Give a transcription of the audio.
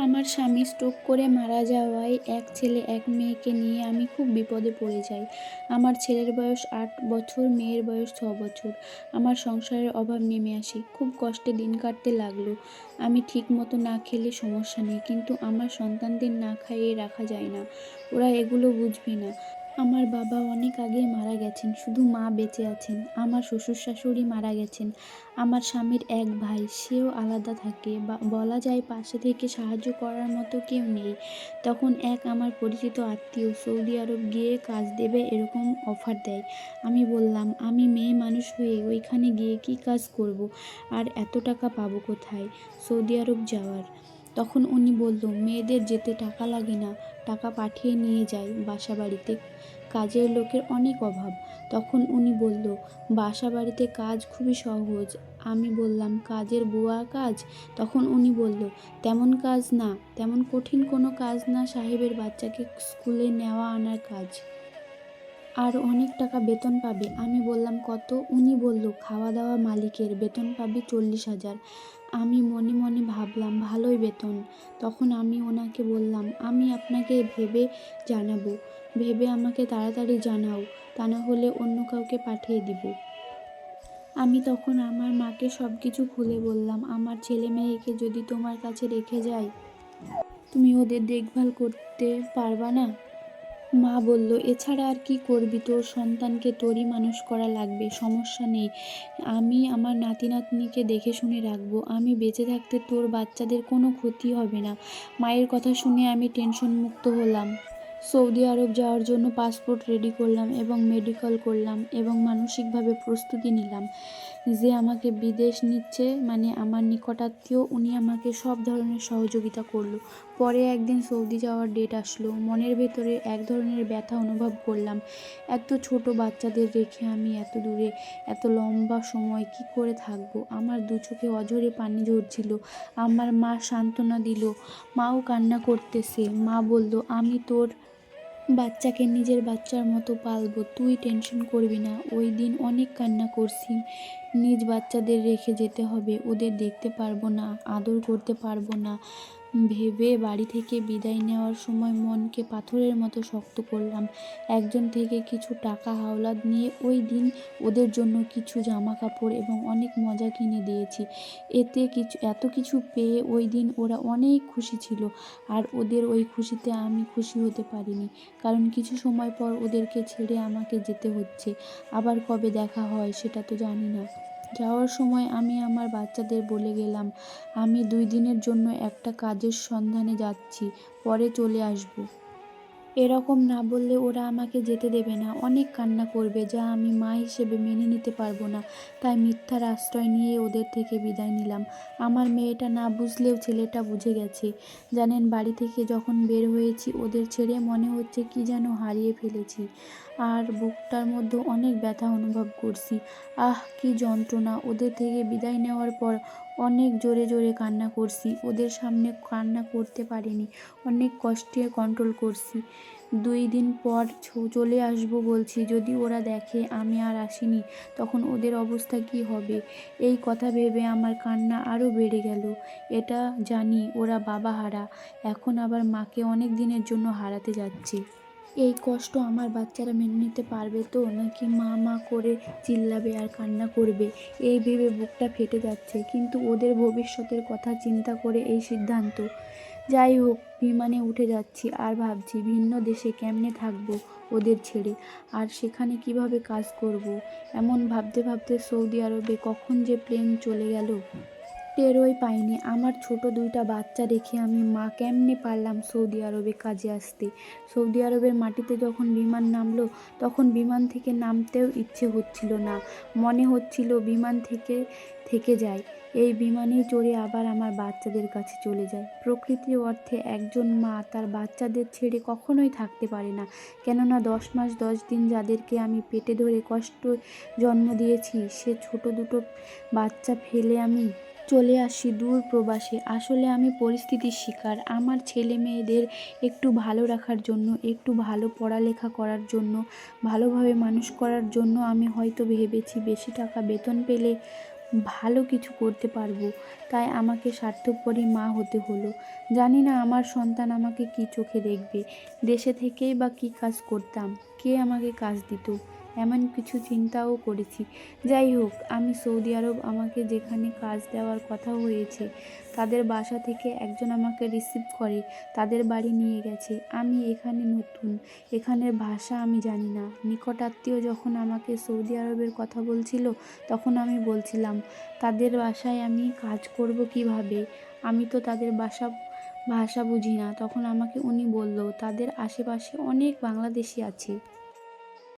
আমার স্বামী স্ট্রোক করে মারা যাওয়ায় এক ছেলে, এক মেয়েকে নিয়ে আমি খুব বিপদে পড়ে যাই। আমার ছেলের বয়স আট বছর, মেয়ের বয়স ছ বছর। আমার সংসারের অভাব নেমে আসে। খুব কষ্টে দিন কাটতে লাগল। আমি ঠিক মতো না খেলে সমস্যা নেই, কিন্তু আমার সন্তানদের না খাইয়ে রাখা যায় না। ওরা এগুলো বুঝবে না। আমার বাবা অনেক আগেই মারা গেছেন, শুধু মা বেঁচে আছেন, আমার শ্বশুর শাশুড়ি মারা গেছেন, আমার স্বামীর এক ভাই, সেও আলাদা থাকে, বা বলা যায় পাশে থেকে সাহায্য করার মতো কেউ নেই। তখন এক আমার পরিচিত আত্মীয় সৌদি আরব গিয়ে কাজ দেবে এরকম অফার দেয়। আমি বললাম, আমি মেয়ে মানুষ হয়ে ওইখানে গিয়ে কি কাজ করব? আর এত টাকা পাবো কোথায়? সৌদি আরব যাওয়ার তখন উনি বলল, মেয়েদের যেতে টাকা লাগে না, টাকা পাঠিয়ে নিয়ে যায় বাসা বাড়িতে কাজের লোকের অনেক অভাব। তখন উনি বলল বাসা বাড়িতে কাজ খুবই সহজ। আমি বললাম, কাজের বুয়া কাজ? তখন উনি বলল, তেমন কাজ না, তেমন কঠিন কোনো কাজ না সাহেবের বাচ্চাকে স্কুলে নেওয়া আনার কাজ। আর অনেক টাকা বেতন পাবে। আমি বললাম, কত? উনি বলল, খাওয়া দাওয়া মালিকের বেতন পাবে চল্লিশ হাজার। আমি মনে মনে ভাবলাম, ভালোই বেতন। তখন আমি ওনাকে বললাম, আমি আপনাকে ভেবে জানাব। ভেবে আমাকে তাড়াতাড়ি জানাও। তা না হলে অন্য কাউকে পাঠিয়ে দিব। আমি তখন আমার মাকে সব কিছু খুলে বললাম, আমার ছেলে মেয়েকে যদি তোমার কাছে রেখে যাই তুমি ওদের দেখভাল করতে পারবা না? মা বলল, এছাড়া আর কি করবি? তোর সন্তানকে তোরই মানুষ করা লাগবে, সমস্যা নেই। আমি আমার নাতি নাতনিকে দেখে শুনে রাখব। আমি বেঁচে থাকতে তোর বাচ্চাদের কোনো ক্ষতি হবে না। মায়ের কথা শুনে আমি টেনশন মুক্ত হলাম। সৌদি আরব যাওয়ার জন্য পাসপোর্ট রেডি করলাম এবং মেডিকেল করলাম এবং মানসিকভাবে প্রস্তুতি নিলাম। যে আমাকে বিদেশ নিচ্ছে মানে আমার নিকটাত্মীয়, উনি আমাকে সব ধরনের সহযোগিতা করল। পরে একদিন সৌদি যাওয়ার ডেট আসলো। মনের ভেতরে এক ধরনের ব্যথা অনুভব করলাম। এত ছোট বাচ্চাদের রেখে আমি এত দূরে, এত লম্বা সময় কি করে থাকব? আমার দু চোখে অঝরে পানি ঝরছিল। আমার মা সান্ত্বনা দিল, মাও কান্না করতেছে। মা বলল, আমি তোর বাচ্চাকে নিজের বাচ্চার মতো পালবো, তুই টেনশন করবি না। ওই দিন অনেক কান্না করছি। নিজ বাচ্চাদের রেখে যেতে হবে। ওদের দেখতে পারব না, আদর করতে পারব না। ভেবে বাড়ি থেকে বিদায় নেওয়ার সময় মনকে পাথরের মতো শক্ত করলাম। একজন থেকে কিছু টাকা হাওলাত নিয়ে ওই দিন ওদের জন্য কিছু জামা কাপড় এবং অনেক মজা কিনে দিয়েছি। এতে কিছু, এত কিছু পেয়ে ওই দিন ওরা অনেক খুশি ছিল আর ওদের ওই খুশিতে আমি খুশি হতে পারিনি। কারণ কিছু সময় পর ওদেরকে ছেড়ে আমাকে যেতে হচ্ছে। আবার কবে দেখা হয় সেটা তো জানি না। যাওয়ার সময় আমি আমার বাচ্চাদের বলে গেলাম, আমি দুই দিনের জন্য একটা কাজের সন্ধানে যাচ্ছি, পরে চলে আসব। এরকম না বললে ওরা আমাকে যেতে দেবে না। অনেক কান্না করবে, যা আমি মা হিসেবে মেনে নিতে পারব না। তাই মিথ্যার আশ্রয় নিয়ে ওদের থেকে বিদায় নিলাম। আমার মেয়েটা না বুঝলেও ছেলেটা বুঝে গেছে। জানেন, বাড়ি থেকে যখন বের হয়েছি, ওদের ছেড়ে মনে হচ্ছে কি যেন হারিয়ে ফেলেছি। আর বুকটার মধ্যে অনেক ব্যথা অনুভব করছি। আহ, কি যন্ত্রণা। ওদের থেকে বিদায় নেওয়ার পর অনেক জোরে জোরে কান্না করছি। ওদের সামনে কান্না করতে পারিনি। অনেক কষ্টে কন্ট্রোল করছি। দুই দিন পর চলে আসব বলছি, যদি ওরা দেখে আমি আর আসিনি, তখন ওদের অবস্থা কি হবে? এই কথা ভেবে আমার কান্না আরও বেড়ে গেল। এটা জানি, ওরা বাবা হারা। এখন আবার মাকে অনেক দিনের জন্য হারাতে যাচ্ছে। এই কষ্ট আমার বাচ্চারা মেনে নিতে পারবে তো? নাকি মা মা করে চিল্লাবে আর কান্না করবে? এই ভেবে বুকটা ফেটে যাচ্ছে। কিন্তু ওদের ভবিষ্যতের কথা চিন্তা করে এই সিদ্ধান্ত। যাই হোক, বিমানে উঠে যাচ্ছি আর ভাবছি ভিন্ন দেশে কেমনে থাকব ওদের ছেড়ে? আর সেখানে কীভাবে কাজ করব। এমন ভাবতে ভাবতে সৌদি আরবে কখন যে প্লেন চলে গেল? টেরই পাইনি। আমার ছোট দুইটা বাচ্চা রেখে আমি মা কেমনে পারলাম সৌদি আরবে কাজে আসতে? সৌদি আরবের মাটিতে যখন বিমান নামলো, তখন বিমান থেকে নামতেও ইচ্ছে হচ্ছিল না। মনে হচ্ছিল বিমান থেকে থেকে যায়। এই বিমানেই চড়ে আবার আমার বাচ্চাদের কাছে চলে যায়। প্রকৃতির অর্থে একজন মা তার বাচ্চাদের ছেড়ে কখনোই থাকতে পারে না। কেননা দশ মাস, দশ দিন যাদেরকে আমি পেটে ধরে কষ্ট জন্ম দিয়েছি, সে ছোট দুটো বাচ্চা ফেলে আমি চলে আসি দূর প্রবাসে। আসলে আমি পরিস্থিতির শিকার। আমার ছেলে মেয়েদের একটু ভালো রাখার জন্য, একটু ভালো পড়ালেখা করার জন্য, ভালোভাবে মানুষ করার জন্য আমি হয়তো ভেবেছি বেশি টাকা বেতন পেলে ভালো কিছু করতে পারব। তাই আমাকে স্বার্থপরী মা হতে হলো। জানি না আমার সন্তান আমাকে কী চোখে দেখবে। দেশে থেকেই বা কী কাজ করতাম? কে আমাকে কাজ দিত? এমন কিছু চিন্তাও করেছি। যাই হোক, আমি সৌদি আরব আমাকে যেখানে কাজ দেওয়ার কথা হয়েছে, তাদের বাসা থেকে একজন আমাকে রিসিভ করে, তাদের বাড়ি নিয়ে গেছে। আমি এখানে নতুন, এখানের ভাষা আমি জানি না। নিকটাত্মীয় যখন আমাকে সৌদি আরবের কথা বলছিল, তখন আমি বলছিলাম, তাদের বাসায় আমি কাজ করব কীভাবে? আমি তো তাদের বাসা, ভাষা বুঝি না। তখন আমাকে উনি বলল, তাদের আশেপাশে অনেক বাংলাদেশি আছে।